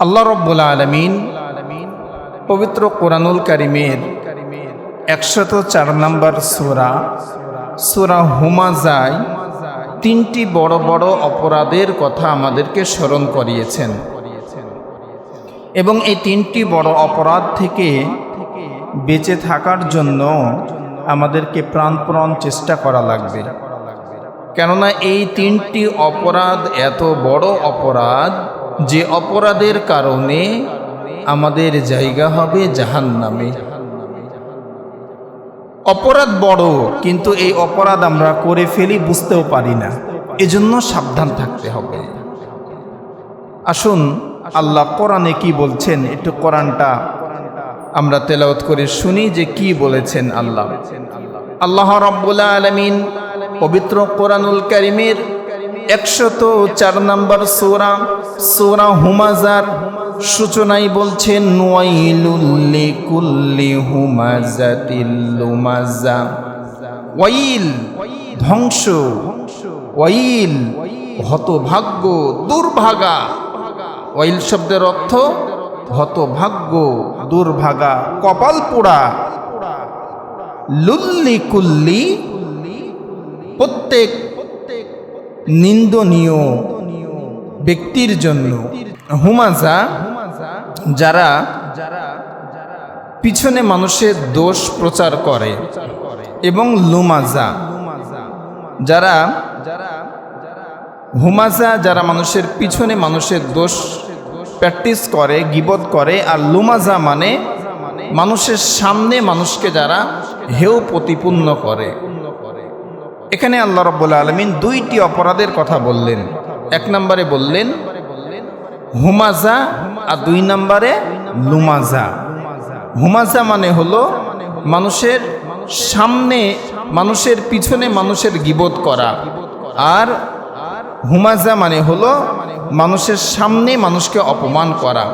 আল্লাহ রব্বুল আলমিন পবিত্র কোরআনুল করিমের একশত চার নম্বর সুরা সুরা হুমাজায় তিনটি বড় বড় অপরাধের কথা আমাদেরকে স্মরণ করিয়েছেন। এবং এই তিনটি বড় অপরাধ থেকে বেঁচে থাকার জন্য আমাদেরকে প্রাণপ্রাণ চেষ্টা করা লাগবে। কেননা এই তিনটি অপরাধ এত বড় অপরাধ যে অপরাধের কারণে আমাদের জায়গা হবে জাহান নামে অপরাধ বড়, কিন্তু এই অপরাধ আমরা করে ফেলি বুঝতেও পারি না। এজন্য সাবধান থাকতে হবে। আসুন, আল্লাহ কোরআনে কি বলছেন একটু কোরআনটা আমরা তেলাওত করে শুনি যে কি বলেছেন আল্লাহ। আল্লাহ রব্বুল আলমিন পবিত্র কোরআনুল করিমের একশত চার নম্বর সোরা সোরা হুমাজার সূচনায় বলছেন ওয়াইলুল্লি কুল্লি হুমাজাতিল লুমাজা। ওয়াইল, ধ্বংস। ওয়াইল, হতভাগ্য, দুর্ভাগা। ওয়াইল শব্দের অর্থ, হতভাগ্য, দুর্ভাগা, কপাল পোড়া। লুল্লি কুল্লি প্রত্যেক নিন্দনীয় ব্যক্তির জন্য। হুমাজা যারা পিছনে মানুষের দোষ প্রচার করে এবং লুমাজা যারা হুমাজা যারা মানুষের পিছনে মানুষের দোষ প্র্যাকটিস করে, গিবত করে, আর লুমাজা মানে মানুষের সামনে মানুষকে যারা হেউ প্রতিপূর্ণ করে। এখানে আল্লাহ রব্বুল আলমিন দুইটি অপরাধের কথা বললেন। এক নম্বরে বললেন, হুমাজা আর দুই নম্বরে লুমাজা। হুমাজা মানে হলো মানুষের সামনে, মানুষের পিছনে মানুষের গিবোধ করা। আর হুমাজা মানে হলো মানুষের সামনে মানুষকে অপমান করা।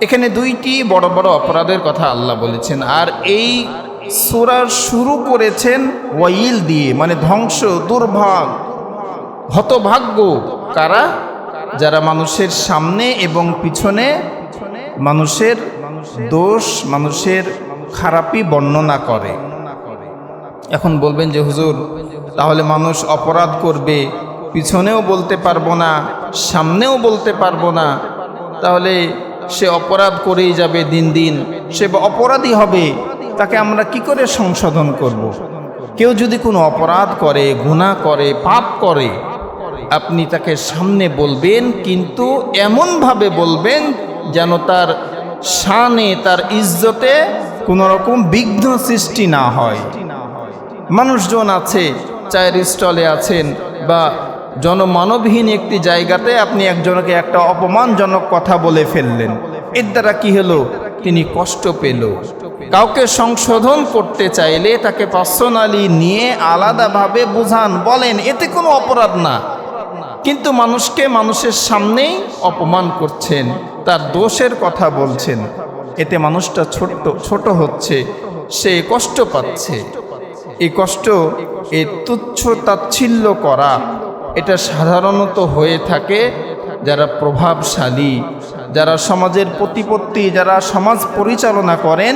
এখানে দুইটি বড় বড় অপরাধের কথা আল্লাহ বলেছেন। আর এই সুরার শুরু করেছেন ওয়াইল দিয়ে মানে ধ্বংস, দুর্ভাগ, হতভাগ্য। কারা? যারা মানুষের সামনে এবং পিছনে মানুষের দোষ, মানুষের খারাপই বর্ণনা করে। এখন বলবেন যে, হুজুর, তাহলে মানুষ অপরাধ করবে, পিছনেও বলতে পারব না, সামনেও বলতে পারব না। তাহলে সে অপরাধ করেই যাবে দিন দিন, সে অপরাধী হবে। তাকে আমরা কি করে সংশোধন করব। কেউ যদি কোনো অপরাধ করে, গুণা করে, পাপ করে, আপনি তাকে সামনে বলবেন, কিন্তু এমনভাবে বলবেন যেন তার শানে, তার ইজ্জতে কোনো রকম বিঘ্ন সৃষ্টি না হয়। মানুষজন আছে, চায়ের স্টলে আছেন বা জনমানবহীন একটি জায়গাতে আপনি একজনকে একটা অপমানজনক কথা বলে ফেললেন। এর দ্বারা কি হলো? তিনি কষ্ট পেল। কাউকে সংশোধন করতে চাইলে তাকে পার্সোনালি নিয়ে আলাদাভাবে বুঝান, বলেন, এতে কোনো অপরাধ না। কিন্তু মানুষকে মানুষের সামনেই অপমান করছেন, তার দোষের কথা বলছেন। এতে মানুষটা ছোট্ট, ছোট হচ্ছে, সে কষ্ট পাচ্ছে। এই কষ্ট এই তুচ্ছ তাচ্ছিল্য করা, এটা সাধারণত হয়ে থাকে যারা প্রভাবশালী, যারা সমাজের প্রতিপত্তি, যারা সমাজ পরিচালনা করেন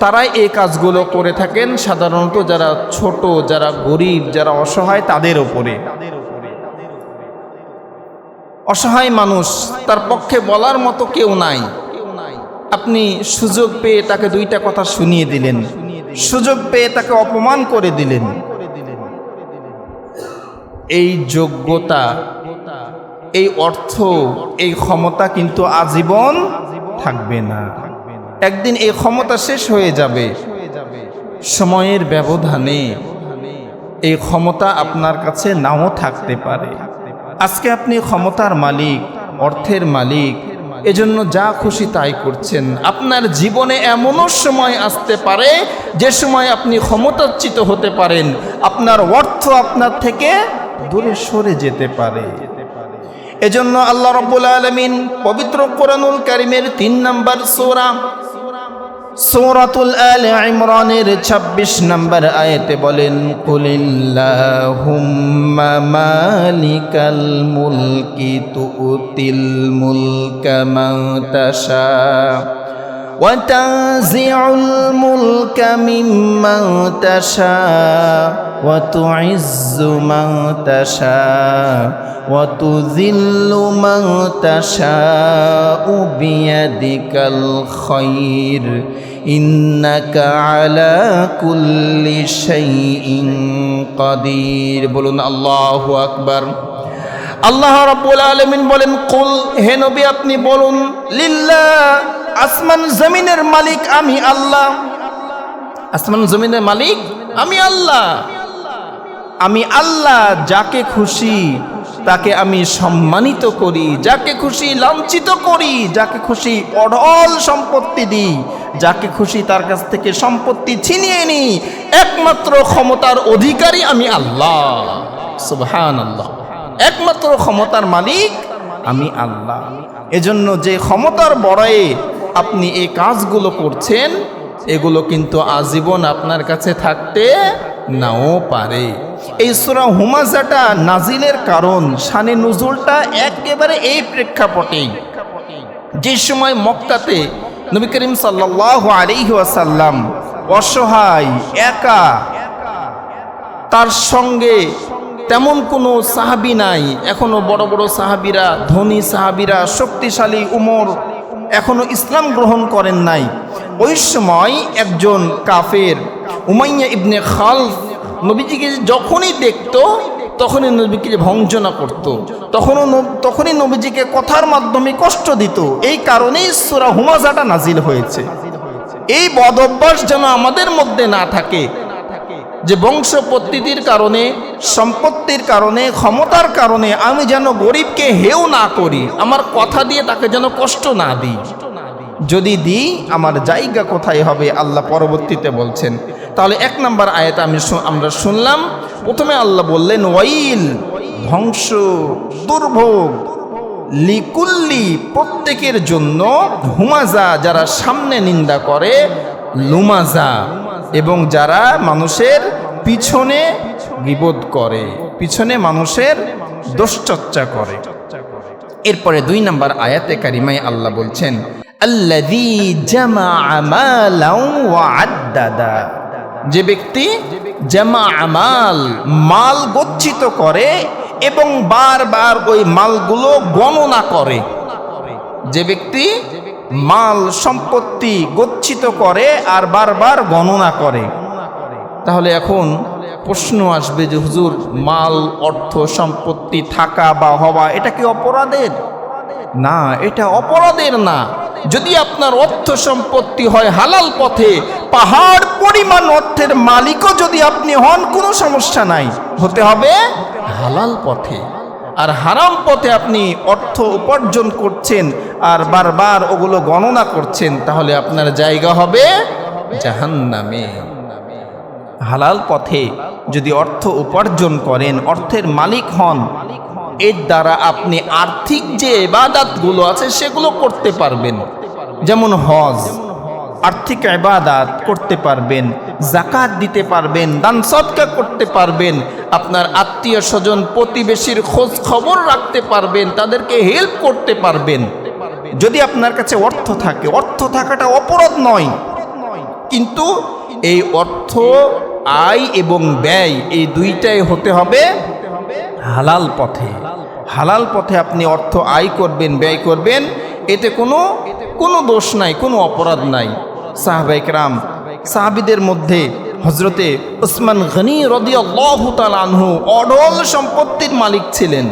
তারাই এই কাজগুলো করে থাকেন। সাধারণত যারা ছোট, যারা গরিব, যারা অসহায়, তাদের ওপরে অসহায় মানুষ, তার পক্ষে বলার মতো কেউ নাই। আপনি সুযোগ পেয়ে তাকে দুইটা কথা শুনিয়ে দিলেন। সুযোগ পেয়ে তাকে অপমান করে দিলেন। এই যোগ্যতা, এই অর্থ, এই ক্ষমতা কিন্তু আজীবন থাকবে না। একদিন এই ক্ষমতা শেষ হয়ে যাবে। সময়ের ব্যবধানে এই ক্ষমতা আপনার কাছে নাও থাকতে পারে। আজকে আপনি ক্ষমতার মালিক, অর্থের মালিক, এজন্য যা খুশি তাই করছেন। আপনার জীবনে এমনও সময় আসতে পারে যে সময় আপনি ক্ষমতাচ্যুত হতে পারেন। আপনার অর্থ আপনার থেকে দূরে সরে যেতে পারে। এজন্য আল্লাহ রব্বুল আলমিন পবিত্র কোরআনুল করিমের তিন নম্বর সোরা সূরাতুল আল ইমরানের 26 নম্বর আয়াতে বলেন কুলিল্লাহুম্মা মালিকাল মুলকি তুতিল মুলকা মান তাশা وتنزع الملك ممن تشاء وتعز من تشاء وتذل من تشاء بيدك الخير إنك على كل شيء قدير বলুন আল্লাহু আকবার আল্লাহ রাব্বুল আলামিন বলেন কুল হে নবী আপনি বলুন লিল্লাহ আসমান জমিনের মালিক আমি আল্লাহ আসমান জমিনের মালিক আমি আল্লাহ আমি আল্লাহ যাকে খুশি, তাকে আমি সম্মানিত করি, যাকে খুশি লাঞ্ছিত করি, যাকে খুশি অঢল সম্পত্তি দিই, যাকে খুশি তার কাছ থেকে সম্পত্তি ছিনিয়ে নিই, একমাত্র ক্ষমতার অধিকারী আমি আল্লাহ। সুবহান আল্লাহ একমাত্র ক্ষমতার মালিক আমি আল্লাহ। এজন্য যে ক্ষমতার বড়ায়ে আপনি এই কাজগুলো করছেন, এগুলো কিন্তু আজীবন আপনার কাছে থাকতে নাও পারে। এই সুরা হুমাজাটা নাজিলের কারণ, শানে নজুলটা একেবারে এই প্রেক্ষাপটেই। যে সময় মক্কাতে নবী করিম সাল্লাহ আলিহি ওয়াসাল্লাম অসহায়, একা, তার সঙ্গে তেমন কোনো সাহাবি নাই, এখনও বড় বড় সাহাবিরা, ধনী সাহাবিরা, শক্তিশালী উমর এখনও ইসলাম গ্রহণ করেন নাই। ওই সময় একজন কাফের, উমাইয়া ইবনে খালফ নবীজিকে যখনই দেখতো, তখনই নবীকে ভঞ্জনা করত। তখনও তখনই নবীজিকে কথার মাধ্যমে কষ্ট দিত। এই কারণেই সুরা হুমাজাটা নাজিল হয়েছে। এই বদ অভ্যাস যেন আমাদের মধ্যে না থাকে, যে বংশ পদ্ধতির কারণে, সম্পত্তির কারণে, ক্ষমতার কারণে আমি যেন গরিবকে হেও না করি, আমার কথা দিয়ে তাকে যেন কষ্ট না দিই। যদি দিই, আমার জায়গা কোথায় হবে? আল্লাহ পরবর্তীতে বলছেন। তাহলে এক নম্বর আয়াত আমি আমরা শুনলাম। প্রথমে আল্লাহ বললেন, ওয়াইল ধ্বংস, দুর্ভোগ, লিকুল্লি প্রত্যেকের জন্য হুমাজা যারা সামনে নিন্দা করে, লুমাজা এবং যারা মানুষের পিছনে বিবোধ করে, পিছনে মানুষের দুশ্চর্চা করে। এরপরে দুই নম্বর আয়াতে কারিমাই আল্লাহ বলছেন যে ব্যক্তি জামা আমাল মাল গচ্ছিত করে এবং বারবার ওই মালগুলো গণনা করে। যে ব্যক্তি মাল সম্পত্তি গচ্ছিত করে আর বারবার গণনা করে। তাহলে এখন প্রশ্ন আসবে যে, হুজুর, মাল, অর্থ, সম্পত্তি থাকা বা হওয়া, এটা কি অপরাধের? না, এটা অপরাধের না। যদি আপনার অর্থ সম্পত্তি হয় হালাল পথে, পাহাড় পরিমাণ অর্থের মালিকও যদি আপনি হন, কোনো সমস্যা নাই। হতে হবে হালাল পথে। আর হারাম পথে আপনি অর্থ উপার্জন করছেন আর বারবার ওগুলো গণনা করছেন, তাহলে আপনার জায়গা হবে জাহান্নামে। হালাল পথে যদি অর্থ উপার্জন করেন, অর্থের মালিক হন এর দ্বারা আপনি আর্থিক যে এবাদাতগুলো আছে সেগুলো করতে পারবেন। যেমন হজ, আর্থিক এবাদাত করতে পারবেন জাকাত দিতে পারবেন, দান সৎকা করতে পারবেন, আপনার আত্মীয় স্বজন প্রতিবেশীর খোঁজ খবর রাখতে পারবেন, তাদেরকে হেল্প করতে পারবেন। যদি আপনার কাছে অর্থ থাকে, অর্থ থাকাটা অপরাধ নয়। কিন্তু এই অর্থ, আয় এবং ব্যয় এই দুইটাই হতে হবে হালাল পথে। হালাল পথে আপনি অর্থ আয় করবেন, ব্যয় করবেন, এতে কোনো কোনো দোষ নাই, কোনো অপরাধ নাই। সাহাবাইকরাম সাহাবিদের মধ্যে হজরতে ওসমান গনি আনহু অডল সম্পত্তির মালিক ছিলেন।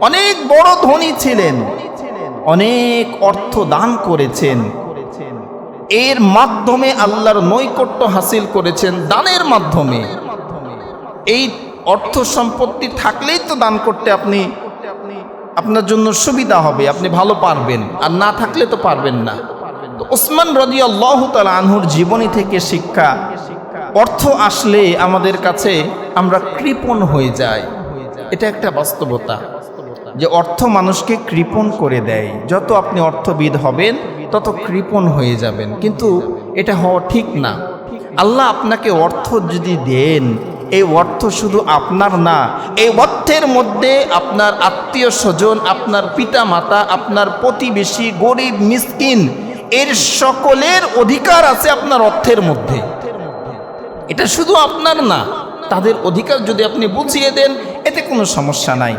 অনেক বড় ধনী ছিলেন। অনেক অর্থ দান করেছেন। এর মাধ্যমে আল্লাহর নৈকট্য হাসিল করেছেন, দানের মাধ্যমে। এই অর্থ সম্পত্তি থাকলেই তো দান করতে আপনি, আপনার জন্য সুবিধা হবে, আপনি ভালো পারবেন, আর না থাকলে তো পারবেন না। তো ওসমান রদি আল্লাহ আনহুর জীবনী থেকে শিক্ষা, অর্থ আসলে আমাদের কাছে আমরা কৃপণ হয়ে যাই। এটা একটা বাস্তবতা, যে অর্থ মানুষকে কৃপণ করে দেয়। যত আপনি অর্থবিদ হবেন, তত কৃপণ হয়ে যাবেন। কিন্তু এটা হওয়া ঠিক না। আল্লাহ আপনাকে অর্থ যদি দেন এই অর্থ শুধু আপনার না, এই অর্থের মধ্যে আপনার আত্মীয় স্বজন, আপনার পিতা মাতা আপনার প্রতিবেশী, গরিব, মিসকিন, এর সকলের অধিকার আছে আপনার অর্থের মধ্যে। এটা শুধু আপনার না, তাদের অধিকার যদি আপনি বুঝিয়ে দেন, এতে কোনো সমস্যা নাই।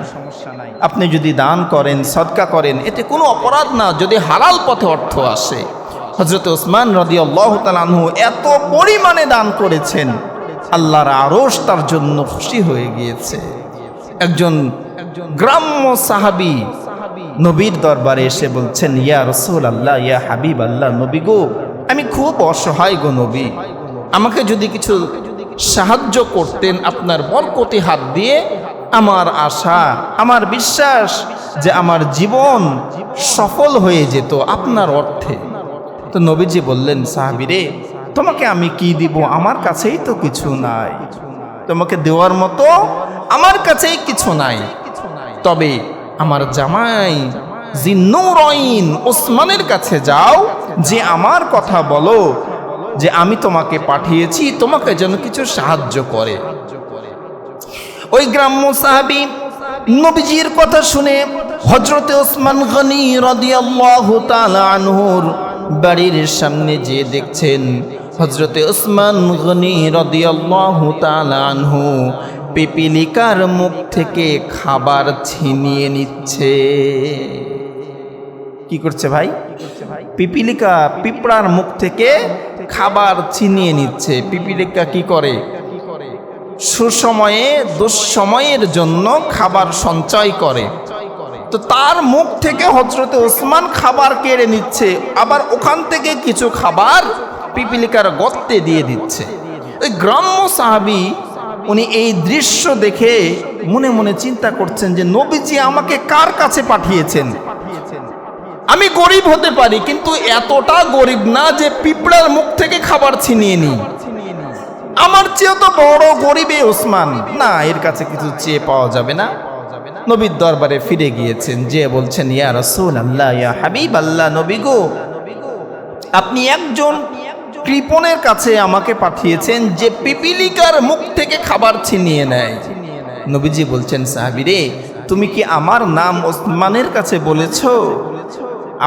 আপনি যদি দান করেন, সদকা করেন, এতে কোনো অপরাধ না, যদি হালাল পথে অর্থ আসে। হজরত ওসমান রদি আল্লাহ এত পরিমাণে দান করেছেন। আল্লাহর আরস তার জন্য খুশি হয়ে গিয়েছে। একজন গ্রাম্য সাহাবি নবীর দরবারে এসে বলছেন, ইয়া রসুল আল্লাহ ইয়া হাবিব আল্লাহ নবী গো, আমি খুব অসহায় গো নবী। আমাকে যদি কিছু সাহায্য করতেন, আপনার বরকতি হাত দিয়ে, আমার আশা, আমার বিশ্বাস যে আমার জীবন সফল হয়ে যেত আপনার অর্থে। তো নবীজি বললেন সাহাবিরে তোমাকে আমি কি দিব? আমার কাছেই তো কিছু নাই। তোমাকে দেওয়ার মতো আমার কাছেই কিছু নাই। তবে আমার জামাই ওসমানের কাছে যাও, যে আমার কথা বলো, যে আমি তোমাকে পাঠিয়েছি, তোমাকে যেন কিছু সাহায্য করে। ওই গ্রাম্য সাহাবি নবীজির কথা শুনে হজরতে ওসমান গনি রাদিয়াল্লাহু তাআলা আনহুর বাড়ির সামনে যে দেখছেন হজরতে ওসমান গনি রাদিয়াল্লাহু তাআলা আনহু পিপিলিকার মুখ থেকে খাবার ছিনিয়ে নিচ্ছে। কি করছে ভাই? পিপিলিকা পিঁপড়ার মুখ থেকে খাবার ছিনিয়ে নিচ্ছে। পিপিলিকা কি করে? সুসময়ে, দুঃসময়ের জন্য খাবার সঞ্চয় করে। তো তার মুখ থেকে হজরতে ওসমান খাবার কেড়ে নিচ্ছে, আবার ওখান থেকে কিছু খাবার পিপিলিকার গর্তে দিয়ে দিচ্ছে। ওই গ্রাম্য সাহাবি, উনি এই দৃশ্য দেখে মনে মনে চিন্তা করছেন যে, নবীজি আমাকে কার কাছে পাঠিয়েছেন? আমি গরিব হতে পারি, কিন্তু এতটা গরিব না যে পিঁপড়ার মুখ থেকে খাবার ছিনিয়ে নিই। আমার চেয়েও তো বড় গরিবে ওসমান। না, এর কাছে কিছু চেয়ে পাওয়া যাবে না। নবীর দরবারে ফিরে গিয়েছেন। যে বলছেন, ইয়া রসুল আল্লাহ ইয়া হাবিব আল্লাহ নবী গো, আপনি একজন কৃপণের কাছে আমাকে পাঠিয়েছেন যে পিপিলিকার মুখ থেকে খাবার ছিনিয়ে নেয়। নবীজি বলছেন, সাহাবিরে, তুমি কি আমার নাম ওসমানের কাছে বলেছ?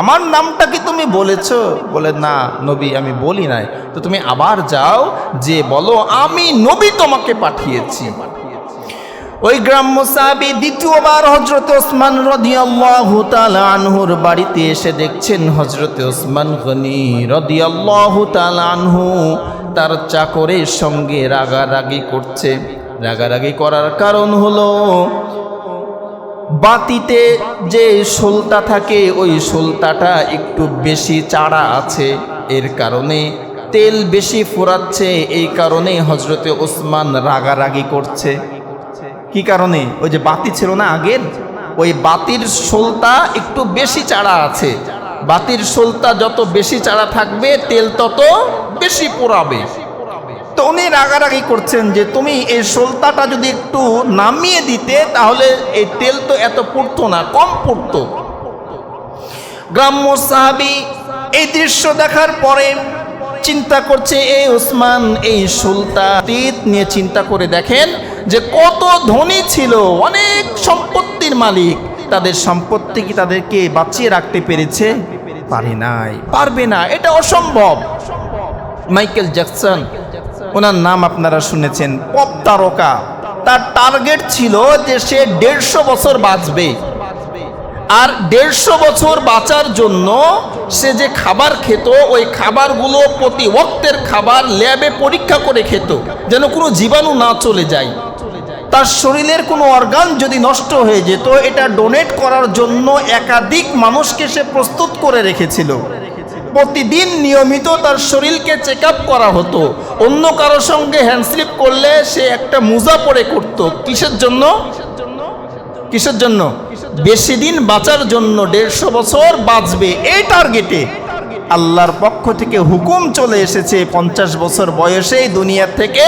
আমার নামটা কি তুমি বলেছ? বলে, না, নবী, আমি বলি নাই। তো তুমি আবার যাও, যে বলো, আমি নবী তোমাকে পাঠিয়েছি। ওই গ্রাম্য সাহাবি দ্বিতীয়বার হজরত ওসমান রদিয়াল্লাহু আনহুর বাড়িতে এসে দেখছেন হজরত ওসমান গনি তাআলা আনহু তার চাকরের সঙ্গে রাগারাগি করছে। রাগারাগি করার কারণ হলো, বাতিতে যে সোলতা থাকে, ওই সোলতাটা একটু বেশি চাড়া আছে। এর কারণে তেল বেশি ফুরাচ্ছে, এই কারণে হজরতে ওসমান রাগারাগি করছে। কি কারণে? ওই যে বাতি ছিল না আগের? ওই বাতির সোলতা একটু বেশি চাড়া আছে। বাতির সোলতা যত বেশি চাড়া থাকবে, তেল তত বেশি পোড়াবে। তো উনি রাগারাগি করছেন যে, তুমি এই সোলতাটা যদি একটু নামিয়ে দিতে, তাহলে এই তেল তো এত পড়তো না, কম পড়তো। গ্রাম্য সাহাবি এই দৃশ্য দেখার পরে চিন্তা করছে এই উসমান এই সুলতাতিত নিয়ে চিন্তা করে দেখেন যে কত ধনী ছিল, অনেক সম্পত্তির মালিক। তাদের সম্পত্তি কি তাদেরকে বাঁচিয়ে রাখতে পেরেছে? পারে নাই। পারবে না, এটা অসম্ভব। মাইকেল জ্যাকসন, ওনার নাম আপনারা শুনেছেন, পপ তারকা। তার টার্গেট ছিল যে সে দেড়শো বছর বাঁচবে। আর দেড়শো বছর বাঁচার জন্য সে যে খাবার খেত, ওই খাবারগুলো প্রতি ওক্তের খাবার ল্যাবে পরীক্ষা করে খেত, যেন কোনো জীবাণু না চলে যায়। তার শরীরের কোনো অর্গান যদি নষ্ট হয়ে যেত, এটা ডোনেট করার জন্য একাধিক মানুষকে সে প্রস্তুত করে রেখেছিল। প্রতিদিন নিয়মিত তার শরীরকে চেক করা হতো। অন্য কারোর সঙ্গে হ্যান্ডস্লিপ করলে সে একটা মোজা পরে করত। কিসের জন্য? কিসের জন্য? বেশি দিন বাঁচার জন্য দেড়শো বছর বাঁচবে এই টার্গেটে আল্লাহর পক্ষ থেকে হুকুম চলে এসেছে, পঞ্চাশ বছর বয়সেই দুনিয়া থেকে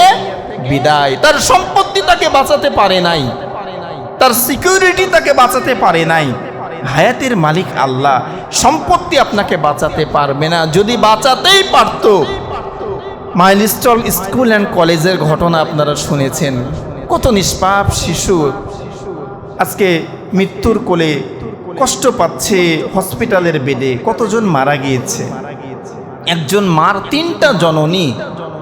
বিদায়। তার সম্পত্তি তাকে বাঁচাতে পারে নাই। তার সিকিউরিটি তাকে বাঁচাতে পারে নাই। হায়াতের মালিক আল্লাহ, সম্পত্তি আপনাকে বাঁচাতে পারবে না। যদি বাঁচাতেই পারত, মাইলস্টল স্কুল অ্যান্ড কলেজের ঘটনা আপনারা শুনেছেন। কত নিষ্পাপ শিশু। আজকে মৃত্যুর কোলে কষ্ট পাচ্ছে হসপিটালের বেডে। কতজন মারা গিয়েছে? একজন মার তিনটা জননী,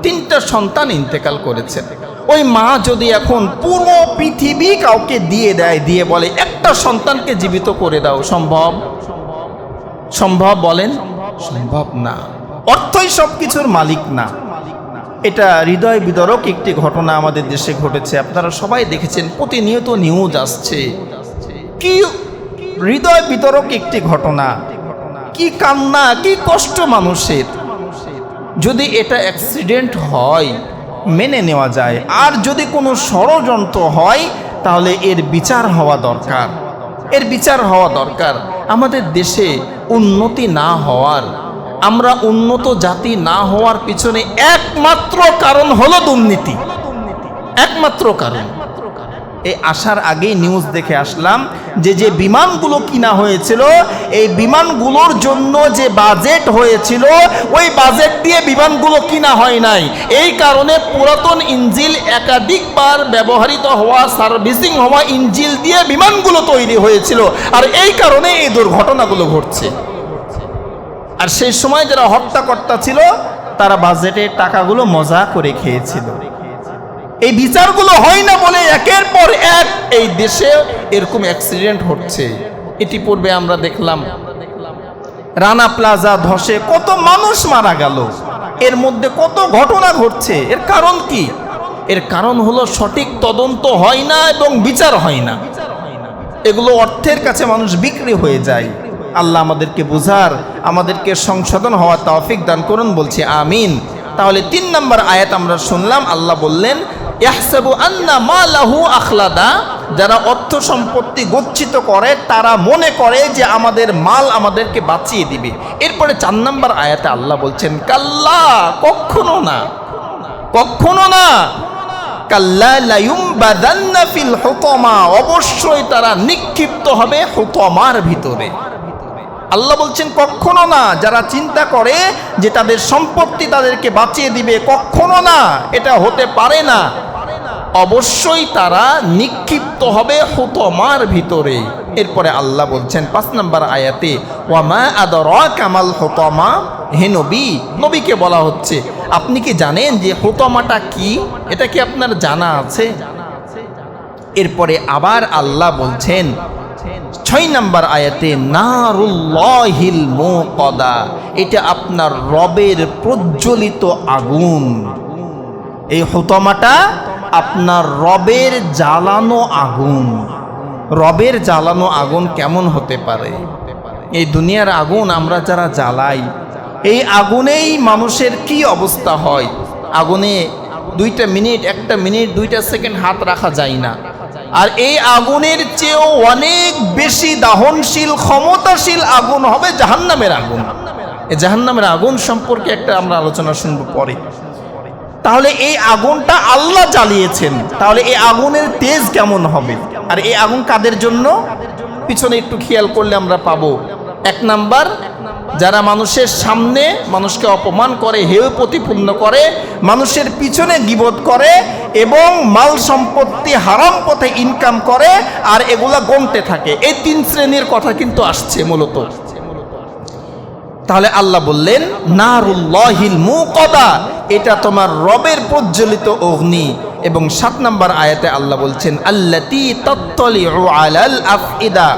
তিনটা সন্তান ইন্তেকাল করেছে। ওই মা যদি এখন পুরো পৃথিবী কাউকে দিয়ে দেয়, দিয়ে বলে, একটা সন্তানকে জীবিত করে দাও। সম্ভব? সম্ভব বলেন? সম্ভব না। অর্থই সব কিছুর মালিক না। এটা হৃদয় বিদরক একটি ঘটনা আমাদের দেশে ঘটেছে। আপনারা সবাই দেখেছেন, প্রতিনিয়ত নিউজ আসছে। কি হৃদয় বিতরক একটি ঘটনা? কি কান্না, কি কষ্ট মানুষের? যদি এটা অ্যাক্সিডেন্ট হয়, মেনে নেওয়া যায়। আর যদি কোনো ষড়যন্ত্র হয়, তাহলে এর বিচার হওয়া দরকার। এর বিচার হওয়া দরকার। আমাদের দেশে উন্নতি না হওয়ার আমরা উন্নত জাতি না হওয়ার পিছনে একমাত্র কারণ হলো দুর্নীতি। একমাত্র কারণ। এই আসার আগেই নিউজ দেখে আসলাম যে যে বিমানগুলো কিনা হয়েছিল, এই বিমানগুলোর জন্য যে বাজেট হয়েছিল, ওই বাজেট দিয়ে বিমানগুলো কিনা হয় নাই। এই কারণে পুরাতন ইঞ্জিল একাধিকবার ব্যবহৃত হওয়া সার্ভিসিং হওয়া ইঞ্জিল দিয়ে বিমানগুলো তৈরি হয়েছিল। আর এই কারণে এই দুর্ঘটনাগুলো ঘটছে। আর সেই সময় যারা হত্যাকর্তা ছিল, তারা বাজেটের টাকাগুলো মজা করে খেয়েছিল। এই বিচারগুলো হয় না বলে একের পর এক এই দেশে এরকম অ্যাক্সিডেন্ট হচ্ছে। এটি পূর্বে আমরা দেখলাম, রানা প্লাজা ধসে কত মানুষ মারা গেল। এর মধ্যে কত ঘটনা ঘটছে, এর কারণ কি? এর কারণ হলো সঠিক তদন্ত হয় না এবং বিচার হয় না। এগুলো অর্থের কাছে মানুষ বিক্রি হয়ে যায়। আল্লাহ আমাদেরকে বুঝার, আমাদেরকে সংশোধন হওয়া তৌফিক দান করুন বলছি, আমিন। তাহলে তিন নম্বর আয়াত আমরা শুনলাম, আল্লাহ বললেন, ইয়াহসাবু আন্না মা আখলাদা, যারা অর্থ সম্পত্তি গচ্ছিত করে, তারা মনে করে যে আমাদের মাল আমাদেরকে বাঁচিয়ে দিবে। এরপরে চার নম্বর আয়াতে আল্লাহ বলছেন, কাল্লা, কখনো না কখনো না, কাল্লা ফিল হুতমা অবশ্যই তারা নিক্ষিপ্ত হবে হুতমার ভিতরে। আল্লাহ বলছেন, কখনো না, যারা চিন্তা করে যে তাদের সম্পত্তি তাদেরকে বাঁচিয়ে দিবে, কখনো না, এটা হতে পারে না। অবশ্যই তারা নিক্ষিপ্ত হবে হুতমার ভিতরে। এরপরে আল্লাহ বলছেন, পাঁচ নম্বর আয়াতে, ওয়ামা আদর কামাল হুতমা? হে নবী, নবীকে বলা হচ্ছে, আপনি কি জানেন যে হুতমাটা কি? এটা কি আপনার জানা আছে? এরপরে আবার আল্লাহ বলছেন ছয় নম্বর আয়াতে, নারুল্লাহিল মুকদা এটা আপনার রবের প্রজ্বলিত আগুন। এই হুতমাটা আপনার রবের জ্বালানো আগুন। রবের জ্বালানো আগুন কেমন হতে পারে? এই দুনিয়ার আগুন আমরা যারা জ্বালাই, এই আগুনেই মানুষের কি অবস্থা হয়? আগুনে দুইটা মিনিট, একটা মিনিট, দুইটা সেকেন্ড হাত রাখা যায় না। আর এই আগুনের চেয়েও অনেক বেশি দাহনশীল, ক্ষমতাশীল আগুন হবে জাহান্নামের আগুন। এই জাহান্নামের আগুন সম্পর্কে একটা আমরা আলোচনা শুনব পরে। তাহলে এই আগুনটা আল্লাহ জ্বালিয়েছেন। তাহলে এই আগুনের তেজ কেমন হবে? আর এই আগুন কাদের জন্য? পিছনে একটু খেয়াল করলে আমরা পাবো। এক নাম্বার যারা মানুষের সামনে মানুষকে অপমান করে, হেয় প্রতিপূর্ণ করে, মানুষের পিছনে গিবোধ করে এবং মাল সম্পত্তি হারাম পথে ইনকাম করে আর এগুলা গমতে থাকে। এই তিন শ্রেণির কথা কিন্তু আসছে মূলত। তাহলে আল্লাহ বললেন, নারুল্লাহিল মুকদা এটা তোমার রবের প্রজ্বলিত অগ্নি। এবং সাত নম্বর আয়াতে আল্লাহ বলছেন, আল্লাতি তত্তলিউ আলাল আফইদা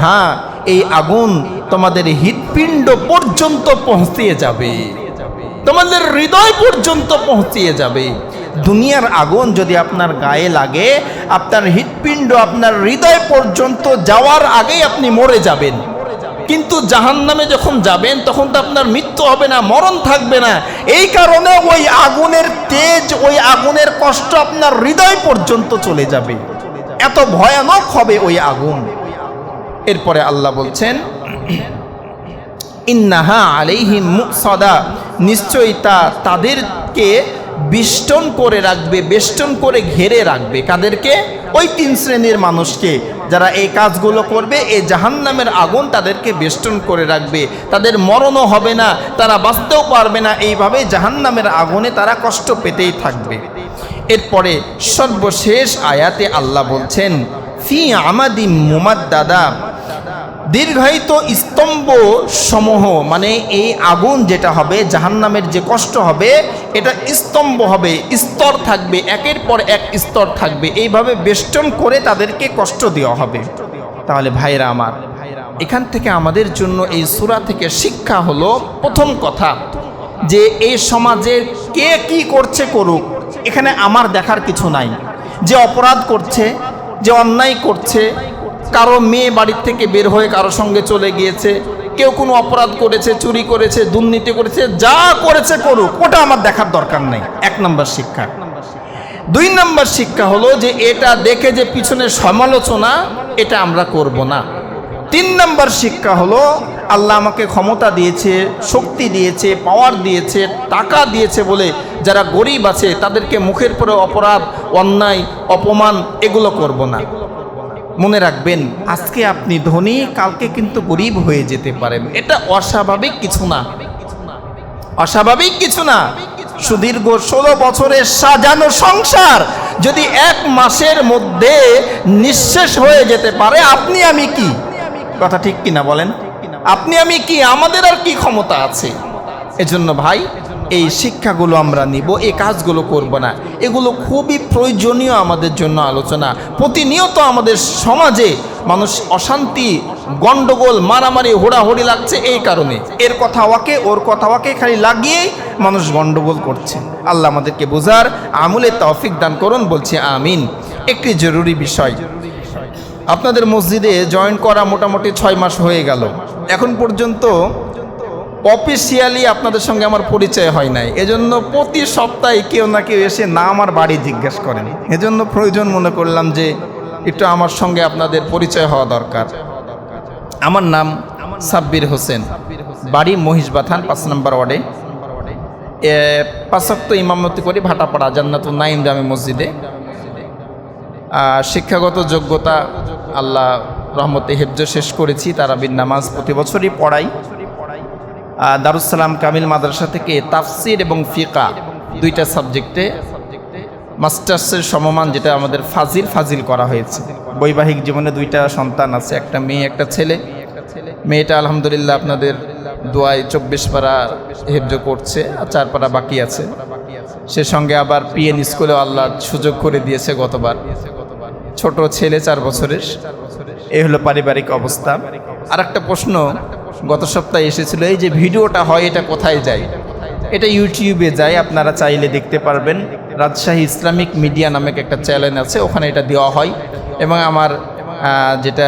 হ্যাঁ এই আগুন তোমাদের হৃৎপিণ্ড পর্যন্ত পৌঁছিয়ে যাবে। তোমাদের হৃদয় পর্যন্ত পৌঁছিয়ে যাবে। দুনিয়ার আগুন যদি আপনার গায়ে লাগে, আপনার হৃৎপিণ্ড আপনার হৃদয় পর্যন্ত যাওয়ার আগেই আপনি মরে যাবেন। কিন্তু জাহান নামে যখন যাবেন, তখন তো আপনার মৃত্যু হবে না, মরণ থাকবে না। এই কারণে ওই আগুনের তেজ, ওই আগুনের কষ্ট আপনার হৃদয় পর্যন্ত চলে যাবে। এত ভয়ানক হবে ওই আগুন। এরপরে আল্লাহ বলছেন, ইন্নাহা আলাইহিম মুসদা নিশ্চয়ই তা তাদেরকে বিষ্টন করে রাখবে, বেষ্টন করে ঘেরে রাখবে। কাদেরকে? ওই তিন শ্রেণির মানুষকে, যারা এই কাজগুলো করবে এই জাহান্নামের আগুন তাদেরকে বেষ্টন করে রাখবে। তাদের মরণও হবে না, তারা বাঁচতেও পারবে না। এইভাবে জাহান্নামের আগুনে তারা কষ্ট পেতেই থাকবে। এরপরে সর্বশেষ আয়াতে আল্লাহ বলছেন ফি আমাদি মোমাদ দাদা দীর্ঘায়িত স্তম্ভ সমূহ মানে এই আগুন যেটা হবে, জাহান্নামের যে কষ্ট হবে, এটা স্তম্ভ হবে, স্তর থাকবে, একের পর এক স্তর থাকবে। এইভাবে বেষ্টন করে তাদেরকে কষ্ট দেওয়া হবে। তাহলে ভাইরা আমার, এখান থেকে আমাদের জন্য এই সূরা থেকে শিক্ষা হলো প্রথম কথা, যে এই সমাজে কে কি করছে করুক, এখানে আমার দেখার কিছু নাই। যে অপরাধ করছে যে অন্যায় করছে, কারও মেয়ে বাড়ির থেকে বের হয়ে কারও সঙ্গে চলে গিয়েছে, কেউ কোনো অপরাধ করেছে, চুরি করেছে, দুর্নীতি করেছে, যা করেছে করুক, ওটা আমার দেখার দরকার নেই। এক নম্বর শিক্ষা। দুই নম্বর শিক্ষা হলো যে এটা দেখে যে পিছনে সমালোচনা, এটা আমরা করব না। তিন নম্বর শিক্ষা হলো, আল্লাহ আমাকে ক্ষমতা দিয়েছে, শক্তি দিয়েছে পাওয়ার দিয়েছে, টাকা দিয়েছে বলে যারা গরিব আছে, তাদেরকে মুখের পরে অপরাধ অন্যায়, অপমান এগুলো করব না। মনে রাখবেন, আজকে আপনি ধনী, কালকে কিন্তু গরিব হয়ে যেতে পারেন। এটা অস্বাভাবিক কিছু না। অস্বাভাবিক কিছু না। সুদীর্ঘ ষোলো বছরের সাজানো সংসার যদি এক মাসের মধ্যে নিঃশেষ হয়ে যেতে পারে, আপনি আমি কি? কথা ঠিক কিনা বলেন? আপনি আমি কি? আমাদের আর কি ক্ষমতা আছে? এজন্য ভাই এই শিক্ষাগুলো আমরা নিব এই কাজগুলো করব না। এগুলো খুবই প্রয়োজনীয় আমাদের জন্য আলোচনা। প্রতিনিয়ত আমাদের সমাজে মানুষ অশান্তি, গন্ডগোল, মারামারি, হোড়াহড়ি লাগছে এই কারণে। এর কথা ওয়াকে, ওর কথা ওয়াকে খালি লাগিয়েই মানুষ গন্ডগোল করছে। আল্লাহ আমাদেরকে বোঝার আমলে তৌফিক দান করুন, বলছে আমিন। একটি জরুরি বিষয়। আপনাদের মসজিদে জয়েন করা মোটামুটি ছয় মাস হয়ে গেল। এখন পর্যন্ত অফিসিয়ালি আপনাদের সঙ্গে আমার পরিচয় হয় নাই। এজন্য প্রতি সপ্তাহে কেউ না কেউ এসে না আমার বাড়ি জিজ্ঞেস করেন। এজন্য প্রয়োজন মনে করলাম যে একটু আমার সঙ্গে আপনাদের পরিচয় হওয়া দরকার। আমার নাম সাব্বির হোসেন। বাড়ি মহিষবাথান পাঁচ নম্বর ওয়ার্ডে। এ, পাঁচাত্ত ইমামতি করি ভাটাপাড়া জান্নাতুল নাইম জামে মসজিদে। শিক্ষাগত যোগ্যতা আল্লাহ রহমতে হেফজ শেষ করেছি তারাবির নামাজ প্রতি বছরই পড়াই। দারুসালাম কামিল মাদ্রাসা থেকে তাফসির এবং ফিকা দুইটা সাবজেক্টে মাস্টার্সের সমমান যেটা আমাদের ফাজিল ফাজিল করা হয়েছে। বৈবাহিক জীবনে দুইটা সন্তান আছে, একটা মেয়ে, একটা ছেলে। মেয়েটা আলহামদুলিল্লাহ আপনাদের দোয়ায় চব্বিশ পাড়া হেফজ করছে, আর চার পাড়া বাকি আছে। সে সঙ্গে আবার পিএন স্কুলেও আল্লাহ সুযোগ করে দিয়েছে গতবার। ছোট ছেলে চার বছরের। এই হলো পারিবারিক অবস্থা। আর একটা প্রশ্ন গত সপ্তাহে এসেছিল। এই যে ভিডিওটা হয়, এটা কোথায় যায়? এটা ইউটিউবে যায়, আপনারা চাইলে দেখতে পারবেন। রাজশাহী ইসলামিক মিডিয়া নামক একটা চ্যানেল আছে, ওখানে এটা দেওয়া হয়। এবং আমার যেটা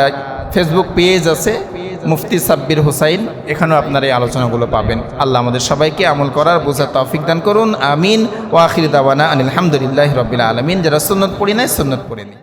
ফেসবুক পেজ আছে, মুফতি সাব্বির হুসাইন, এখানেও আপনারা এই আলোচনাগুলো পাবেন। আল্লাহ আমাদের সবাইকে আমল করার বোঝা তৌফিক দান করুন। আমিন। ওয়াখির দাওয়ানা আনিল হামদুলিল্লাহ রবিল আলমিন। যারা সুন্নত পড়ি নাই, সুন্নত পড়ে নি